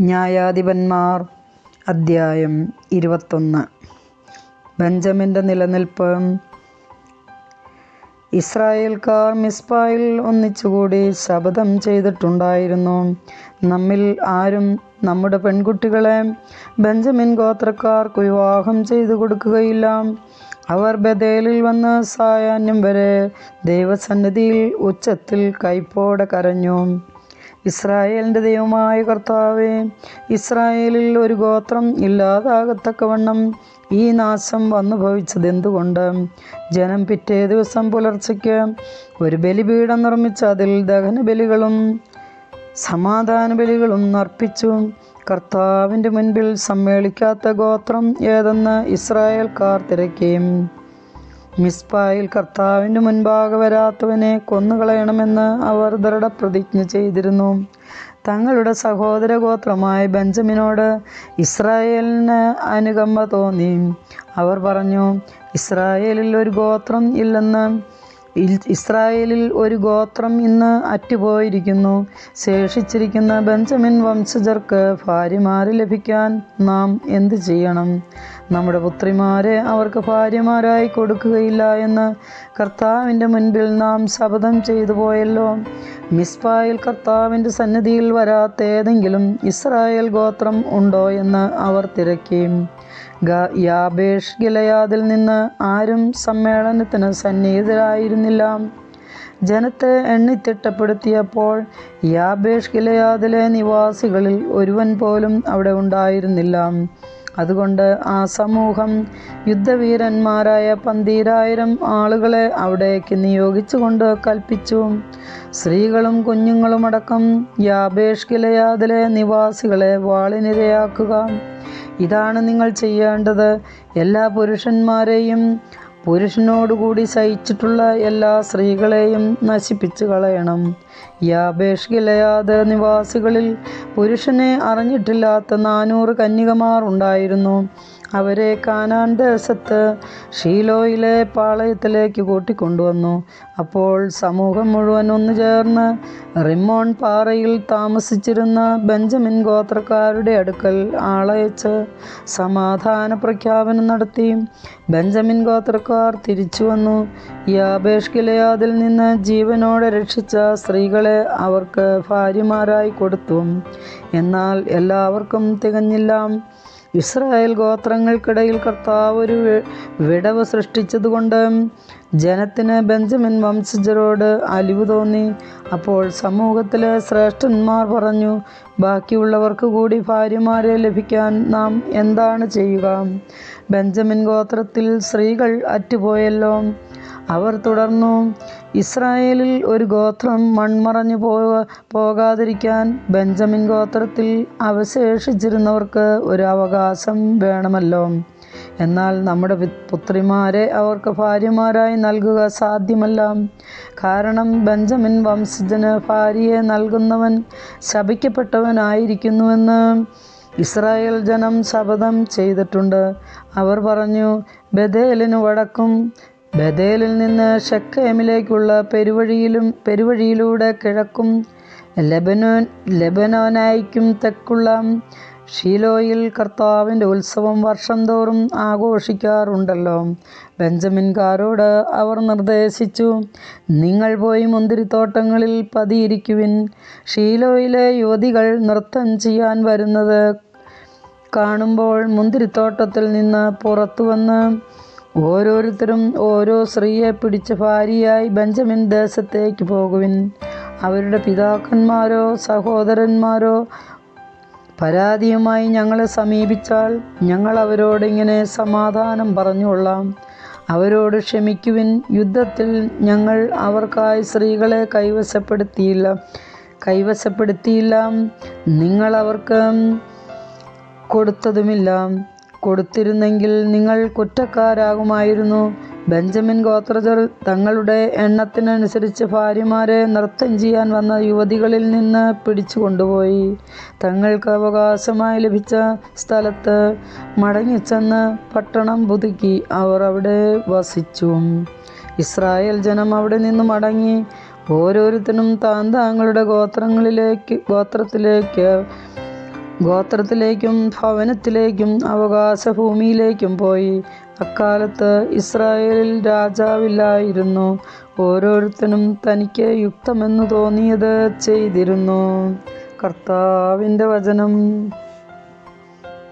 ന്യായാധിപന്മാർ അദ്ധ്യായം ഇരുപത്തൊന്ന്. ബെഞ്ചമിന്റെ നിലനിൽപ്പ്. ഇസ്രായേൽക്കാർ മിസ്പായിൽ ഒന്നിച്ചുകൂടി ശപഥം ചെയ്തിട്ടുണ്ടായിരുന്നു. നമ്മിൽ ആരും നമ്മുടെ പെൺകുട്ടികളെ ബെഞ്ചമിൻ ഗോത്രക്കാർക്ക് വിവാഹം ചെയ്തു കൊടുക്കുകയില്ല. അവർ ബദേലിൽ വന്ന് സായാഹ്നം വരെ ദൈവസന്നിധിയിൽ ഉച്ചത്തിൽ കൈപ്പോടെ കരഞ്ഞു. ഇസ്രായേലിന്റെ ദൈവമായ കർത്താവേ ഇസ്രായേലിൽ ഒരു ഗോത്രം ഇല്ലാതാകത്തക്കവണ്ണം ഈ നാശം വന്നു ഭവിച്ചത് എന്തുകൊണ്ട്? ജനം പിറ്റേ ദിവസം പുലർച്ചയ്ക്ക് ഒരു ബലിപീഠം നിർമ്മിച്ച് അതിൽ ദഹന ബലികളും സമാധാന ബലികളും അർപ്പിച്ചു. കർത്താവിന്റെ മുൻപിൽ സമ്മേളിക്കാത്ത ഗോത്രം ഏതെന്ന് ഇസ്രായേൽക്കാർ തിരക്കിയും മിസ്പായിൽ കർത്താവിന്റെ മുൻപാകെ വരാത്തവനെ കൊന്നുകളയണമെന്ന് അവർ ദൃഢപ്രതിജ്ഞ ചെയ്തിരുന്നു. തങ്ങളുടെ സഹോദര ഗോത്രമായ ബെഞ്ചമിനോട് ഇസ്രായേലിന് അനുകമ്പ തോന്നി. അവർ പറഞ്ഞു ഇസ്രായേലിൽ ഒരു ഗോത്രം ഇല്ലെന്ന് ഇസ്രായേലിൽ ഒരു ഗോത്രം ഇന്ന് അറ്റുപോയിരിക്കുന്നു. ശേഷിച്ചിരിക്കുന്ന ബെഞ്ചമിൻ വംശജർക്ക് ഭാര്യമാര് ലഭിക്കാൻ നാം എന്തു ചെയ്യണം? നമ്മുടെ പുത്രിമാരെ അവർക്ക് ഭാര്യമാരായി കൊടുക്കുകയില്ല എന്ന് കർത്താവിന്റെ മുൻപിൽ നാം ശപഥം ചെയ്തു പോയല്ലോ. മിസ്പായിൽ കർത്താവിന്റെ സന്നിധിയിൽ വരാത്ത ഏതെങ്കിലും ഇസ്രായേൽ ഗോത്രം ഉണ്ടോ എന്ന് അവർ തിരക്കി. യാബേഷ് ഗിലയാദിൽ നിന്ന് ആരും സമ്മേളനത്തിന് സന്നിഹിതരായിരുന്നില്ല. ജനത്തെ എണ്ണിത്തിട്ടപ്പെടുത്തിയപ്പോൾ യാബേഷ് ഗിലയാദിലെ നിവാസികളിൽ ഒരുവൻ പോലും അവിടെ ഉണ്ടായിരുന്നില്ല. അതുകൊണ്ട് ആ സമൂഹം യുദ്ധവീരന്മാരായ പന്തീരായിരം ആളുകളെ അവിടേക്ക് നിയോഗിച്ചുകൊണ്ട് കൽപ്പിച്ചു. സ്ത്രീകളും കുഞ്ഞുങ്ങളുമടക്കം യാബേഷ് കിലയാതിലെ നിവാസികളെ വാളിനിരയാക്കുക. ഇതാണ് നിങ്ങൾ ചെയ്യേണ്ടത്. എല്ലാ പുരുഷന്മാരെയും പുരുഷനോടുകൂടി സഹിച്ചിട്ടുള്ള എല്ലാ സ്ത്രീകളെയും നശിപ്പിച്ചു കളയണം. ഈ അപേക്ഷയിലയാത നിവാസികളിൽ പുരുഷനെ അറിഞ്ഞിട്ടില്ലാത്ത നാനൂറ് കന്യകമാർ ഉണ്ടായിരുന്നു. അവരെ കാനാൻ ദേശത്ത് ഷീലോയിലെ പാളയത്തിലേക്ക് കൂട്ടിക്കൊണ്ടുവന്നു. അപ്പോൾ സമൂഹം മുഴുവൻ ഒന്നു ചേർന്ന് റിമോൺ പാറയിൽ താമസിച്ചിരുന്ന ബെഞ്ചമിൻ ഗോത്രക്കാരുടെ അടുക്കൽ ആളയച്ച് സമാധാന പ്രഖ്യാപനം നടത്തി. ബെഞ്ചമിൻ ഗോത്രക്കാർ തിരിച്ചു വന്നു. യാബേഷ് ഗിലയാദിൽ നിന്ന് ജീവനോടെ രക്ഷിച്ച സ്ത്രീകളെ അവർക്ക് ഭാര്യമാരായി കൊടുത്തു. എന്നാൽ എല്ലാവർക്കും തികഞ്ഞില്ല. ഇസ്രായേൽ ഗോത്രങ്ങൾക്കിടയിൽ കർത്താവ് ഒരു വിടവ് സൃഷ്ടിച്ചതുകൊണ്ട് ജനത്തിന് ബെഞ്ചമിൻ വംശജരോട് അലിവ് തോന്നി. അപ്പോൾ സമൂഹത്തിലെ ശ്രേഷ്ഠന്മാർ പറഞ്ഞു ബാക്കിയുള്ളവർക്ക് കൂടി ഭാര്യമാരെ ലഭിക്കാൻ നാം എന്താണ് ചെയ്യുക? ബെഞ്ചമിൻ ഗോത്രത്തിൽ സ്ത്രീകൾ അറ്റുപോയല്ലോ. അവർ തുടർന്നു ഇസ്രായേലിൽ ഒരു ഗോത്രം മൺമറഞ്ഞു പോക പോകാതിരിക്കാൻ ബെഞ്ചമിൻ ഗോത്രത്തിൽ അവശേഷിച്ചിരുന്നവർക്ക് ഒരു അവകാശം വേണമല്ലോ. എന്നാൽ നമ്മുടെ പുത്രിമാരെ അവർക്ക് ഭാര്യമാരായി നൽകുക സാധ്യമല്ല. കാരണം ബെഞ്ചമിൻ വംശജന് ഭാര്യയെ നൽകുന്നവൻ ശപിക്കപ്പെട്ടവനായിരിക്കുന്നുവെന്ന് ഇസ്രായേൽ ജനം ശപഥം ചെയ്തിട്ടുണ്ട്. അവർ പറഞ്ഞു ബദേലിന് വടക്കും ബദേലിൽ നിന്ന് ഷെക്കേമിലേക്കുള്ള പെരുവഴിയിലും പെരുവഴിയിലൂടെ കിഴക്കും ലെബനോൻ ലെബനോനായിക്കും തെക്കുള്ള ഷീലോയിൽ കർത്താവിന്റെ ഉത്സവം വർഷം തോറും ആഘോഷിക്കാറുണ്ടല്ലോ. ബെഞ്ചമിൻകാരോട് അവർ നിർദ്ദേശിച്ചു നിങ്ങൾ പോയി മുന്തിരിത്തോട്ടങ്ങളിൽ പതിയിരിക്കുവിൻ. ഷീലോയിലെ യുവതികൾ നൃത്തം ചെയ്യാൻ വരുന്നത് കാണുമ്പോൾ മുന്തിരിത്തോട്ടത്തിൽ നിന്ന് പുറത്തു വന്ന് ഓരോരുത്തരും ഓരോ സ്ത്രീയെ പിടിച്ച ഭാര്യയായി ബെഞ്ചമിൻ ദേശത്തേക്ക് പോകുവിൻ. അവരുടെ പിതാക്കന്മാരോ സഹോദരന്മാരോ പരാതിയുമായി ഞങ്ങളെ സമീപിച്ചാൽ ഞങ്ങൾ അവരോടിങ്ങനെ സമാധാനം പറഞ്ഞുകൊള്ളാം. അവരോട് ക്ഷമിക്കുവിൻ. യുദ്ധത്തിൽ ഞങ്ങൾ അവർക്കായി സ്ത്രീകളെ കൈവശപ്പെടുത്തിയില്ല. കൈവശപ്പെടുത്തിയില്ല. നിങ്ങൾ അവർക്ക് കൊടുത്തതുമില്ല. കൊടുത്തിരുന്നെങ്കിൽ നിങ്ങൾ കുറ്റക്കാരാകുമായിരുന്നു. ബെഞ്ചമിൻ ഗോത്രജർ തങ്ങളുടെ എണ്ണത്തിനനുസരിച്ച് ഭാര്യമാരെ നൃത്തം ചെയ്യാൻ വന്ന യുവതികളിൽ നിന്ന് പിടിച്ചു കൊണ്ടുപോയി. തങ്ങൾക്ക് അവകാശമായി ലഭിച്ച സ്ഥലത്ത് മടങ്ങിച്ചെന്ന് പട്ടണം പുതുക്കി അവർ അവിടെ വസിച്ചു. ഇസ്രായേൽ ജനം അവിടെ നിന്ന് മടങ്ങി. ഓരോരുത്തരും താൻ താങ്കളുടെ ഗോത്രങ്ങളിലേക്ക് ഗോത്രത്തിലേക്ക് ഗോത്രത്തിലേക്കും ഭവനത്തിലേക്കും അവകാശഭൂമിയിലേക്കും പോയി. അക്കാലത്ത് ഇസ്രായേലിൽ രാജാവില്ലായിരുന്നു. ഓരോരുത്തനും തനിക്ക് യുക്തമെന്ന് തോന്നിയത് ചെയ്തിരുന്നു. കർത്താവിന്റെ വചനം.